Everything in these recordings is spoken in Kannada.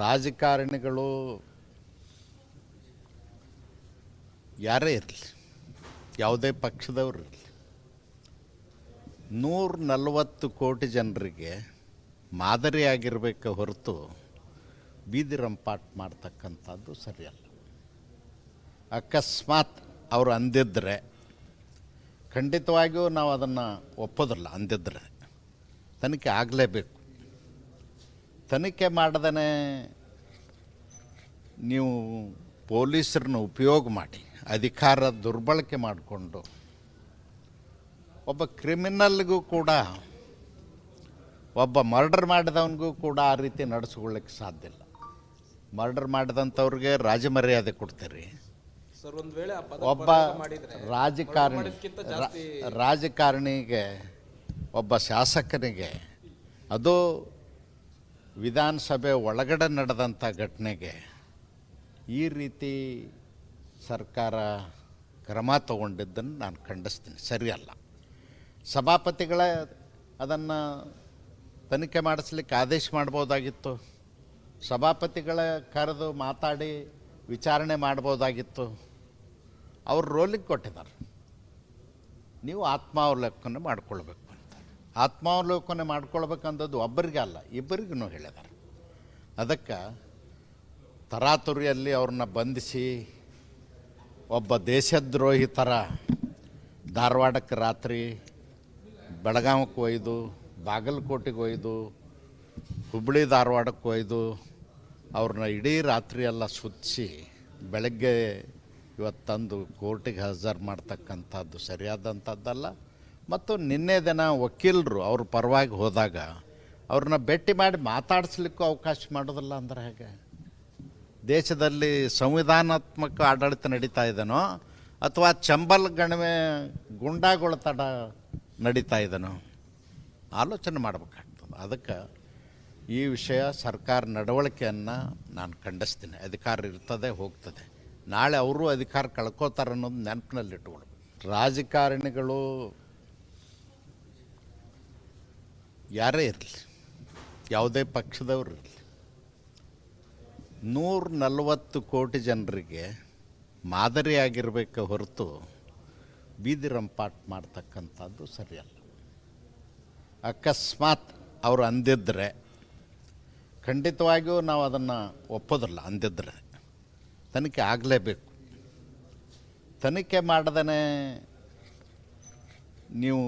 ರಾಜಕಾರಣಿಗಳು ಯಾರೇ ಇರಲಿ, ಯಾವುದೇ ಪಕ್ಷದವ್ರು ಇರಲಿ, ನೂರ ನಲವತ್ತು ಕೋಟಿ ಜನರಿಗೆ ಮಾದರಿಯಾಗಿರಬೇಕು ಹೊರತು ಬೀದಿ ರಂಪಾಟ್ ಮಾಡ್ತಕ್ಕಂಥದ್ದು ಸರಿಯಲ್ಲ. ಅಕಸ್ಮಾತ್ ಅವರು ಅಂದಿದ್ದರೆ ಖಂಡಿತವಾಗಿಯೂ ನಾವು ಅದನ್ನು ಒಪ್ಪೋದಿಲ್ಲ, ಅಂದಿದ್ರೆ ತನಿಖೆ ಆಗಲೇಬೇಕು. ತನಿಖೆ ಮಾಡ್ದೇ ನೀವು ಪೊಲೀಸರನ್ನ ಉಪಯೋಗ ಮಾಡಿ ಅಧಿಕಾರ ದುರ್ಬಳಕೆ ಮಾಡಿಕೊಂಡು. ಒಬ್ಬ ಕ್ರಿಮಿನಲ್ಗೂ ಕೂಡ ಒಬ್ಬ ಮರ್ಡರ್ ಮಾಡಿದವನಿಗೂ ಕೂಡ ಆ ರೀತಿ ನಡೆಸ್ಕೊಳ್ಳಿಕ್ಕೆ ಸಾಧ್ಯ ಇಲ್ಲ. ಮರ್ಡರ್ ಮಾಡಿದಂಥವ್ರಿಗೆ ರಾಜಮರ್ಯಾದೆ ಕೊಡ್ತೀರಿ. ಒಬ್ಬ ರಾಜಕಾರಣಿ ರಾಜಕಾರಣಿಗೆ ಒಬ್ಬ ಶಾಸಕನಿಗೆ ಅದು ವಿಧಾನಸಭೆ ಒಳಗಡೆ ನಡೆದಂಥ ಘಟನೆಗೆ ಈ ರೀತಿ ಸರ್ಕಾರ ಕ್ರಮ ತಗೊಂಡಿದ್ದನ್ನು ನಾನು ಖಂಡಿಸ್ತೀನಿ. ಸರಿಯಲ್ಲ. ಸಭಾಪತಿಗಳ ಅದನ್ನು ತನಿಖೆ ಮಾಡಿಸ್ಲಿಕ್ಕೆ ಆದೇಶ ಮಾಡ್ಬೋದಾಗಿತ್ತು. ಸಭಾಪತಿಗಳ ಕರೆದು ಮಾತಾಡಿ ವಿಚಾರಣೆ ಮಾಡ್ಬೋದಾಗಿತ್ತು. ಅವ್ರು ರೋಲಿಗೆ ಕೊಟ್ಟಿದ್ದಾರೆ. ನೀವು ಆತ್ಮಾವಲೋಕನ ಮಾಡ್ಕೊಳ್ಬೇಕು. ಆತ್ಮಾವಲೋಕನ ಮಾಡ್ಕೊಳ್ಬೇಕಂದದ್ದು ಒಬ್ಬರಿಗೆ ಅಲ್ಲ ಇಬ್ಬರಿಗೂ ಹೇಳಿದ್ದಾರೆ. ಅದಕ್ಕೆ ತರಾತುರಿಯಲ್ಲಿ ಅವ್ರನ್ನ ಬಂಧಿಸಿ ಒಬ್ಬ ದೇಶದ್ರೋಹಿ ಥರ ಧಾರವಾಡಕ್ಕೆ ರಾತ್ರಿ ಬೆಳಗಾವಕ್ಕೆ ಒಯ್ದು, ಬಾಗಲಕೋಟೆಗೆ ಒಯ್ದು ಹುಬ್ಬಳ್ಳಿ ಧಾರವಾಡಕ್ಕೆ ಒಯ್ದು ಅವ್ರನ್ನ ಇಡೀ ರಾತ್ರಿ ಎಲ್ಲ ಸುತ್ತಿಸಿ ಬೆಳಗ್ಗೆ ಇವತ್ತಂದು ತಂದು ಕೋರ್ಟಿಗೆ ಹಾಜರು ಮಾಡ್ತಕ್ಕಂಥದ್ದು ಸರಿಯಾದಂಥದ್ದಲ್ಲ. ಮತ್ತು ನಿನ್ನೆ ದಿನ ವಕೀಲರು ಅವ್ರ ಪರವಾಗಿ ಹೋದಾಗ ಅವ್ರನ್ನ ಭೇಟಿ ಮಾಡಿ ಮಾತಾಡಿಸ್ಲಿಕ್ಕೂ ಅವಕಾಶ ಮಾಡೋದಿಲ್ಲ ಅಂದ್ರೆ ಹೇಗೆ? ದೇಶದಲ್ಲಿ ಸಂವಿಧಾನಾತ್ಮಕ ಆಡಳಿತ ನಡೀತಾ ಇದನೋ ಅಥವಾ ಚಂಬಲ್ ಗಣವೆ ಗುಂಡಾಗಳ ತಡ ನಡೀತಾ ಇದನೋ? ಆಲೋಚನೆ ಮಾಡಬೇಕಾಗ್ತದೆ. ಅದಕ್ಕೆ ಈ ವಿಷಯ ಸರ್ಕಾರ ನಡವಳಿಕೆಯನ್ನು ನಾನು ಖಂಡಿಸ್ತೀನಿ. ಅಧಿಕಾರ ಇರ್ತದೆ, ಹೋಗ್ತದೆ. ನಾಳೆ ಅವರು ಅಧಿಕಾರ ಕಳ್ಕೋತಾರೆ ಅನ್ನೋದು ನೆನಪಿನಲ್ಲಿ ಇಟ್ಕೊಳ್ಬೇಕು ರಾಜಕಾರಣಿಗಳು ಯಾರೇ ಇರಲಿ, ಯಾವುದೇ ಪಕ್ಷದವ್ರು ಇರಲಿ, ನೂರ ನಲವತ್ತು ಕೋಟಿ ಜನರಿಗೆ ಮಾದರಿಯಾಗಿರಬೇಕು ಹೊರತು ಬೀದಿ ರಂಪಾಟ್ ಮಾಡ್ತಕ್ಕಂಥದ್ದು ಸರಿಯಲ್ಲ. ಅಕಸ್ಮಾತ್ ಅವರು ಅಂದಿದ್ದರೆ ಖಂಡಿತವಾಗಿಯೂ ನಾವು ಅದನ್ನು ಒಪ್ಪೋದಿಲ್ಲ, ಅಂದಿದ್ರೆ. ತನಿಖೆ ಆಗಲೇಬೇಕು. ತನಿಖೆ ಮಾಡ್ದೇ ನೀವು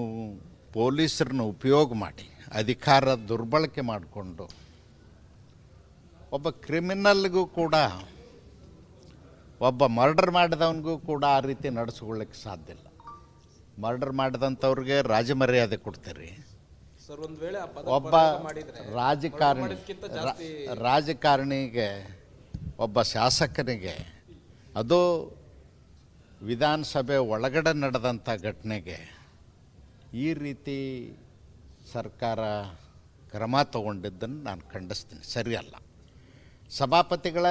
ಪೊಲೀಸರನ್ನ ಉಪಯೋಗ ಮಾಡಿ. ಅಧಿಕಾರ ದುರ್ಬಳಕೆ ಮಾಡಿಕೊಂಡು ಒಬ್ಬ ಕ್ರಿಮಿನಲ್ಗೂ ಕೂಡ ಒಬ್ಬ ಮರ್ಡರ್ ಮಾಡಿದವನಿಗೂ ಕೂಡ ಆ ರೀತಿ ನಡೆಸ್ಕೊಳ್ಳಿಕ್ಕೆ ಸಾಧ್ಯ ಇಲ್ಲ. ಮರ್ಡರ್ ಮಾಡಿದಂಥವ್ರಿಗೆ ರಾಜಮರ್ಯಾದೆ ಕೊಡ್ತೀರಿ. ಸರ್ ಒಂದು ವೇಳೆ ಆ ಪದ ಒಬ್ಬ ರಾಜಕಾರಣಿ ರಾಜಕಾರಣಿಗೆ ಒಬ್ಬ ಶಾಸಕನಿಗೆ ಅದು ವಿಧಾನಸಭೆ ಒಳಗಡೆ ನಡೆದಂಥ ಘಟನೆಗೆ ಈ ರೀತಿ ಸರ್ಕಾರ ಕ್ರಮ ತಗೊಂಡಿದ್ದನ್ನು ನಾನು ಖಂಡಿಸ್ತೀನಿ. ಸರಿಯಲ್ಲ ಸಭಾಪತಿಗಳ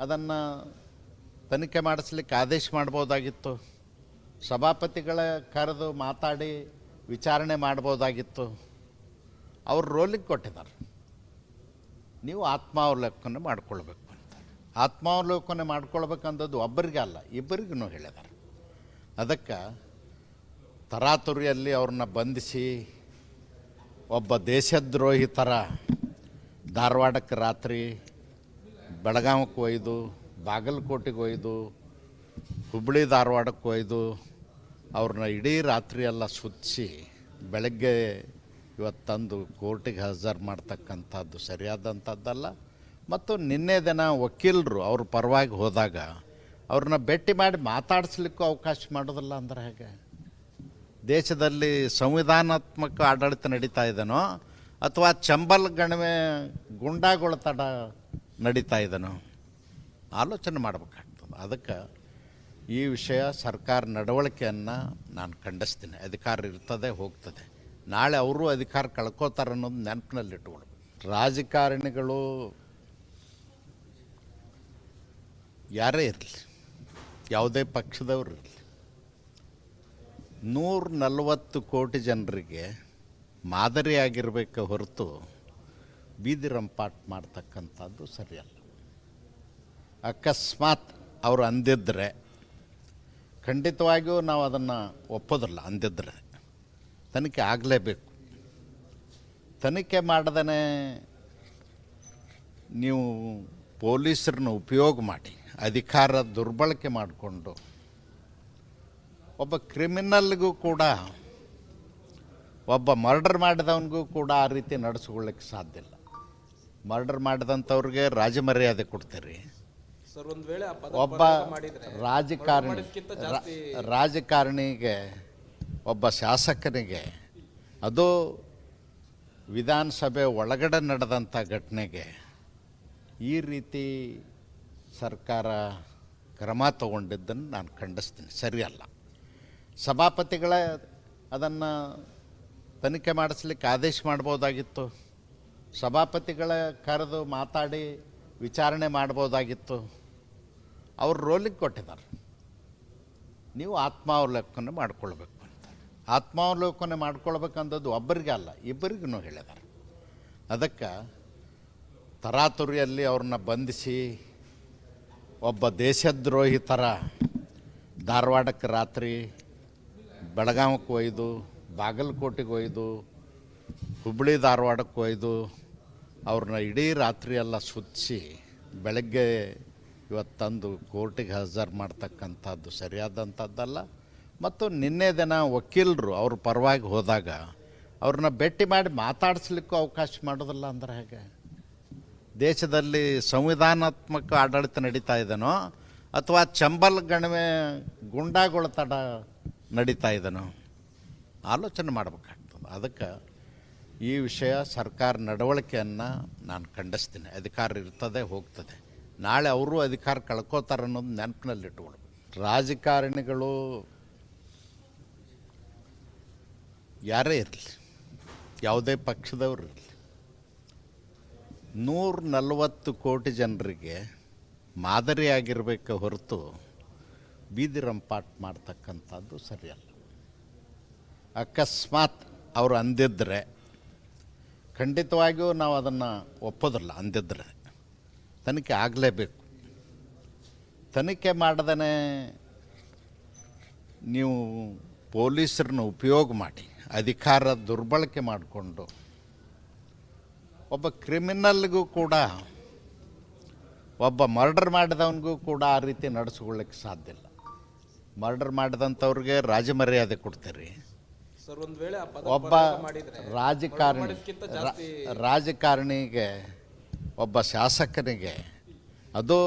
ಅದನ್ನು ತನಿಖೆ ಮಾಡಿಸ್ಲಿಕ್ಕೆ ಆದೇಶ ಮಾಡ್ಬೋದಾಗಿತ್ತು. ಸಭಾಪತಿಗಳ ಕರೆದು ಮಾತಾಡಿ ವಿಚಾರಣೆ ಮಾಡ್ಬೋದಾಗಿತ್ತು. ಅವ್ರು ರೋಲಿಗೆ ಕೊಟ್ಟಿದ್ದಾರೆ. ನೀವು ಆತ್ಮಾವಲೋಕನ ಮಾಡ್ಕೊಳ್ಬೇಕು ಅಂತ. ಆತ್ಮಾವಲೋಕನ ಮಾಡ್ಕೊಳ್ಬೇಕಂದದ್ದು ಒಬ್ಬರಿಗೆ ಅಲ್ಲ, ಇಬ್ಬರಿಗೂ ಹೇಳಿದ್ದಾರೆ. ಅದಕ್ಕೆ ತರಾತುರಿಯಲ್ಲಿ ಅವ್ರನ್ನ ಬಂಧಿಸಿ ಒಬ್ಬ ದೇಶದ್ರೋಹಿ ಥರ ಧಾರವಾಡಕ್ಕೆ ರಾತ್ರಿ ಬೆಳಗಾವಕ್ಕೆ ಒಯ್ದು, ಬಾಗಲಕೋಟೆಗೆ ಒಯ್ದು ಹುಬ್ಬಳ್ಳಿ ಧಾರವಾಡಕ್ಕೆ ಒಯ್ದು, ಅವ್ರನ್ನ ಇಡೀ ರಾತ್ರಿ ಎಲ್ಲ ಸುತ್ತಿಸಿ ಬೆಳಗ್ಗೆ ಇವತ್ತು ಕೋರ್ಟಿಗೆ ಹಾಜರು ಮಾಡ್ತಕ್ಕಂಥದ್ದು ಸರಿಯಾದಂಥದ್ದಲ್ಲ. ಮತ್ತು ನಿನ್ನೆ ದಿನ ವಕೀಲರು ಅವ್ರ ಪರವಾಗಿ ಹೋದಾಗ ಅವ್ರನ್ನ ಭೇಟಿ ಮಾಡಿ ಮಾತಾಡಿಸ್ಲಿಕ್ಕೂ ಅವಕಾಶ ಮಾಡೋದಿಲ್ಲ ಅಂದ್ರೆ ಹೇಗೆ? ದೇಶದಲ್ಲಿ ಸಂವಿಧಾನಾತ್ಮಕ ಆಡಳಿತ ನಡೀತಾ ಇದ್ದಾನೋ ಅಥವಾ ಚಂಬಲ್ ಗಣವೆ ಗುಂಡಾಗಳ ತಡ ನಡೀತಾ ಇದ್ದಾನೋ ಆಲೋಚನೆ ಮಾಡಬೇಕಾಗ್ತದೆ. ಅದಕ್ಕೆ ಈ ವಿಷಯ ಸರ್ಕಾರ ನಡವಳಿಕೆಯನ್ನು ನಾನು ಖಂಡಿಸ್ತೀನಿ. ಅಧಿಕಾರ ಇರ್ತದೆ, ಹೋಗ್ತದೆ. ನಾಳೆ ಅವರು ಅಧಿಕಾರ ಕಳ್ಕೋತಾರೆ ಅನ್ನೋದು ನೆನಪಿನಲ್ಲಿ ಇಟ್ಕೊಳ್ಬೇಕು ರಾಜಕಾರಣಿಗಳು ಯಾರೇ ಇರಲಿ, ಯಾವುದೇ ಪಕ್ಷದವರು ಇರಲಿ ನೂರ ನಲವತ್ತು ಕೋಟಿ ಜನರಿಗೆ ಮಾದರಿಯಾಗಿರಬೇಕು ಹೊರತು ಬೀದಿ ರಂಪಾಟ್ ಮಾಡ್ತಕ್ಕಂಥದ್ದು ಸರಿಯಲ್ಲ. ಅಕಸ್ಮಾತ್ ಅವರು ಅಂದಿದ್ದರೆ ಖಂಡಿತವಾಗಿಯೂ ನಾವು ಅದನ್ನು ಒಪ್ಪೋದಿಲ್ಲ, ಅಂದಿದ್ರೆ. ತನಿಖೆ ಆಗಲೇಬೇಕು. ತನಿಖೆ ಮಾಡದೇ ನೀವು ಪೊಲೀಸರನ್ನ ಉಪಯೋಗ ಮಾಡಿ, ಅಧಿಕಾರ ದುರ್ಬಳಕೆ ಮಾಡಿಕೊಂಡು ಒಬ್ಬ ಕ್ರಿಮಿನಲ್ಗೂ ಕೂಡ ಒಬ್ಬ ಮರ್ಡರ್ ಮಾಡಿದವನಿಗೂ ಕೂಡ ಆ ರೀತಿ ನಡೆಸ್ಕೊಳ್ಳಿಕ್ಕೆ ಸಾಧ್ಯ ಇಲ್ಲ. ಮರ್ಡರ್ ಮಾಡಿದಂಥವ್ರಿಗೆ ರಾಜಮರ್ಯಾದೆ ಕೊಡ್ತೀರಿ. ಒಬ್ಬ ರಾಜಕಾರಣಿ ರಾಜಕಾರಣಿಗೆ ಒಬ್ಬ ಶಾಸಕನಿಗೆ ಅದು ವಿಧಾನಸಭೆ ಒಳಗಡೆ ನಡೆದಂಥ ಘಟನೆಗೆ ಈ ರೀತಿ ಸರ್ಕಾರ ಕ್ರಮ ತಗೊಂಡಿದ್ದನ್ನು ನಾನು ಖಂಡಿಸ್ತೀನಿ. ಸರಿಯಲ್ಲ. ಸಭಾಪತಿಗಳೇ ಅದನ್ನು ತನಿಖೆ ಮಾಡಿಸ್ಲಿಕ್ಕೆ ಆದೇಶ ಮಾಡ್ಬೋದಾಗಿತ್ತು. ಸಭಾಪತಿಗಳ ಕರೆದು ಮಾತಾಡಿ ವಿಚಾರಣೆ ಮಾಡ್ಬೋದಾಗಿತ್ತು. ಅವ್ರು ರೋಲಿಗೆ ಕೊಟ್ಟಿದ್ದಾರೆ. ನೀವು ಆತ್ಮಾವಲೋಕನ ಮಾಡ್ಕೊಳ್ಬೇಕು ಅಂತ. ಆತ್ಮಾವಲೋಕನ ಮಾಡ್ಕೊಳ್ಬೇಕಂದದ್ದು ಒಬ್ಬರಿಗೆ ಅಲ್ಲ, ಇಬ್ಬರಿಗೂ ಹೇಳಿದ್ದಾರೆ. ಅದಕ್ಕೆ ತರಾತುರಿಯಲ್ಲಿ ಅವ್ರನ್ನ ಬಂಧಿಸಿ ಒಬ್ಬ ದೇಶದ್ರೋಹಿ ಥರ ಧಾರವಾಡಕ್ಕೆ ರಾತ್ರಿ ಬೆಳಗಾವಕ್ಕೆ ಒಯ್ದು, ಬಾಗಲಕೋಟೆಗೆ ಒಯ್ದು ಹುಬ್ಬಳ್ಳಿ ಧಾರವಾಡಕ್ಕೆ ಒಯ್ದು ಅವ್ರನ್ನ ಇಡೀ ರಾತ್ರಿ ಎಲ್ಲ ಸುತ್ತಿಸಿ ಬೆಳಗ್ಗೆ ಇವತ್ತು ಕೋರ್ಟಿಗೆ ಹಾಜರು ಮಾಡ್ತಕ್ಕಂಥದ್ದು ಸರಿಯಾದಂಥದ್ದಲ್ಲ. ಮತ್ತು ನಿನ್ನೆ ದಿನ ವಕೀಲರು ಅವ್ರ ಪರವಾಗಿ ಹೋದಾಗ ಅವ್ರನ್ನ ಭೇಟಿ ಮಾಡಿ ಮಾತಾಡಿಸ್ಲಿಕ್ಕೂ ಅವಕಾಶ ಮಾಡೋದಿಲ್ಲ ಅಂದ್ರೆ ಹೇಗೆ? ದೇಶದಲ್ಲಿ ಸಂವಿಧಾನಾತ್ಮಕ ಆಡಳಿತ ನಡೀತಾ ಇದೆನೋ, ಅಥವಾ ಚಂಬಲ್ ಗಣವೆ ಗುಂಡಾಗಳ ತಡ ನಡೀತಾ ಇದ್ದಾನೋ ಆಲೋಚನೆ ಮಾಡಬೇಕಾಗ್ತದೆ. ಅದಕ್ಕೆ ಈ ವಿಷಯ ಸರ್ಕಾರ ನಡವಳಿಕೆಯನ್ನು ನಾನು ಖಂಡಿಸ್ತೀನಿ. ಅಧಿಕಾರ ಇರ್ತದೆ, ಹೋಗ್ತದೆ. ನಾಳೆ ಅವರು ಅಧಿಕಾರ ಕಳ್ಕೋತಾರೆ ಅನ್ನೋದು ನೆನಪಿನಲ್ಲಿ ಇಟ್ಕೊಳ್ಬೇಕು ರಾಜಕಾರಣಿಗಳು ಯಾರೇ ಇರಲಿ, ಯಾವುದೇ ಪಕ್ಷದವ್ರು ಇರಲಿ ನೂರ ನಲವತ್ತು ಕೋಟಿ ಜನರಿಗೆ ಮಾದರಿಯಾಗಿರಬೇಕು ಹೊರತು ಬೀದಿ ರಂಪಾಟ್ ಮಾಡ್ತಕ್ಕಂಥದ್ದು ಸರಿಯಲ್ಲ. ಅಕಸ್ಮಾತ್ ಅವರು ಅಂದಿದ್ದರೆ ಖಂಡಿತವಾಗಿಯೂ ನಾವು ಅದನ್ನು ಒಪ್ಪೋದಿಲ್ಲ, ಅಂದಿದ್ರೆ. ತನಿಖೆ ಆಗಲೇಬೇಕು. ತನಿಖೆ ಮಾಡದೇ ನೀವು ಪೊಲೀಸರನ್ನ ಉಪಯೋಗ ಮಾಡಿ, ಅಧಿಕಾರ ದುರ್ಬಳಕೆ ಮಾಡಿಕೊಂಡು. ಒಬ್ಬ ಕ್ರಿಮಿನಲ್ಗೂ ಕೂಡ, ಒಬ್ಬ ಮರ್ಡರ್ ಮಾಡಿದವನಿಗೂ ಕೂಡ ಆ ರೀತಿ ನಡೆಸ್ಕೊಳ್ಳಿಕ್ಕೆ ಸಾಧ್ಯ ಇಲ್ಲ. ಮರ್ಡರ್ ಮಾಡಿದಂಥವ್ರಿಗೆ ರಾಜಮರ್ಯಾದೆ ಕೊಡ್ತೀರಿ. ಒಬ್ಬ ರಾಜಕಾರಣಿ ರಾಜಕಾರಣಿಗೆ ಒಬ್ಬ ಶಾಸಕನಿಗೆ ಅದು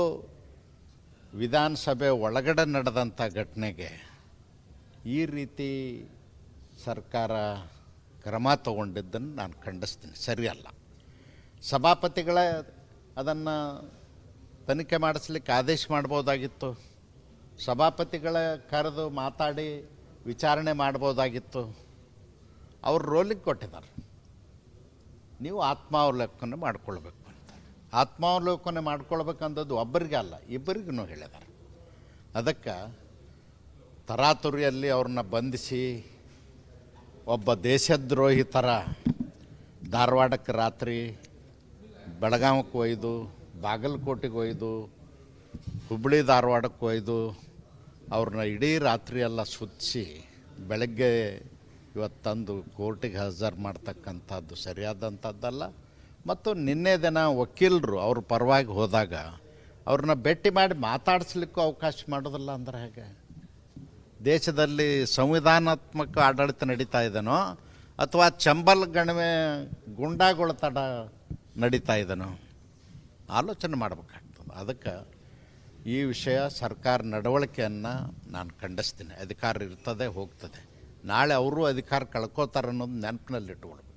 ವಿಧಾನಸಭೆ ಒಳಗಡೆ ನಡೆದಂಥ ಘಟನೆಗೆ ಈ ರೀತಿ ಸರ್ಕಾರ ಕ್ರಮ ತಗೊಂಡಿದ್ದನ್ನು ನಾನು ಖಂಡಿಸ್ತೀನಿ. ಸರಿಯಲ್ಲ. ಸಭಾಪತಿಗಳೇ ಅದನ್ನು ತನಿಖೆ ಮಾಡಿಸ್ಲಿಕ್ಕೆ ಆದೇಶ ಮಾಡ್ಬೋದಾಗಿತ್ತು? ಸಭಾಪತಿಗಳ ಕರೆದು ಮಾತಾಡಿ ವಿಚಾರಣೆ ಮಾಡ್ಬೋದಾಗಿತ್ತು ಅವ್ರು ರೋಲಿಗೆ ಕೊಟ್ಟಿದ್ದಾರೆ. ನೀವು ಆತ್ಮಾವಲೋಕನ ಮಾಡ್ಕೊಳ್ಬೇಕು ಅಂತ. ಆತ್ಮಾವಲೋಕನ ಮಾಡ್ಕೊಳ್ಬೇಕಂದದ್ದು ಒಬ್ಬರಿಗೆ ಅಲ್ಲ, ಇಬ್ಬರಿಗೂ ಹೇಳಿದ್ದಾರೆ. ಅದಕ್ಕೆ ತರಾತುರಿಯಲ್ಲಿ ಅವ್ರನ್ನ ಬಂಧಿಸಿ ಒಬ್ಬ ದೇಶದ್ರೋಹಿ ಥರ ಧಾರವಾಡಕ್ಕೆ ರಾತ್ರಿ ಬೆಳಗಾವಕ್ಕೆ ಒಯ್ದು, ಬಾಗಲಕೋಟೆಗೆ ಒಯ್ದು ಹುಬ್ಬಳ್ಳಿ ಧಾರವಾಡಕ್ಕೆ ಒಯ್ದು ಅವ್ರನ್ನ ಇಡೀ ರಾತ್ರಿ ಎಲ್ಲ ಸುತ್ತಿಸಿ ಬೆಳಗ್ಗೆ ಇವತ್ತು ತಂದು ಕೋರ್ಟಿಗೆ ಹಾಜರು ಮಾಡ್ತಕ್ಕಂಥದ್ದು ಸರಿಯಾದಂಥದ್ದಲ್ಲ. ಮತ್ತು ನಿನ್ನೆ ದಿನ ವಕೀಲರು ಅವ್ರ ಪರವಾಗಿ ಹೋದಾಗ ಅವ್ರನ್ನ ಭೇಟಿ ಮಾಡಿ ಮಾತಾಡಿಸ್ಲಿಕ್ಕೂ ಅವಕಾಶ ಮಾಡೋದಿಲ್ಲ ಅಂದ್ರೆ ಹೇಗೆ? ದೇಶದಲ್ಲಿ ಸಂವಿಧಾನಾತ್ಮಕ ಆಡಳಿತ ನಡೀತಾ ಇದನೋ ಅಥವಾ ಚಂಬಲ್ ಗಣವೆ ಗುಂಡಾಗೊಳ ತಡ ನಡೀತಾ ಇದನೋ? ಆಲೋಚನೆ ಮಾಡಬೇಕಾಗ್ತದೆ. ಅದಕ್ಕೆ ಈ ವಿಷಯ ಸರ್ಕಾರ ನಡವಳಿಕೆಯನ್ನು ನಾನು ಖಂಡಿಸ್ತೀನಿ. ಅಧಿಕಾರ ಇರ್ತದೆ, ಹೋಗ್ತದೆ. ನಾಳೆ ಅವರು ಅಧಿಕಾರ ಕಳ್ಕೋತಾರೆ ಅನ್ನೋದು ನೆನಪಿನಲ್ಲಿ ಇಟ್ಕೊಳ್ಬೇಕು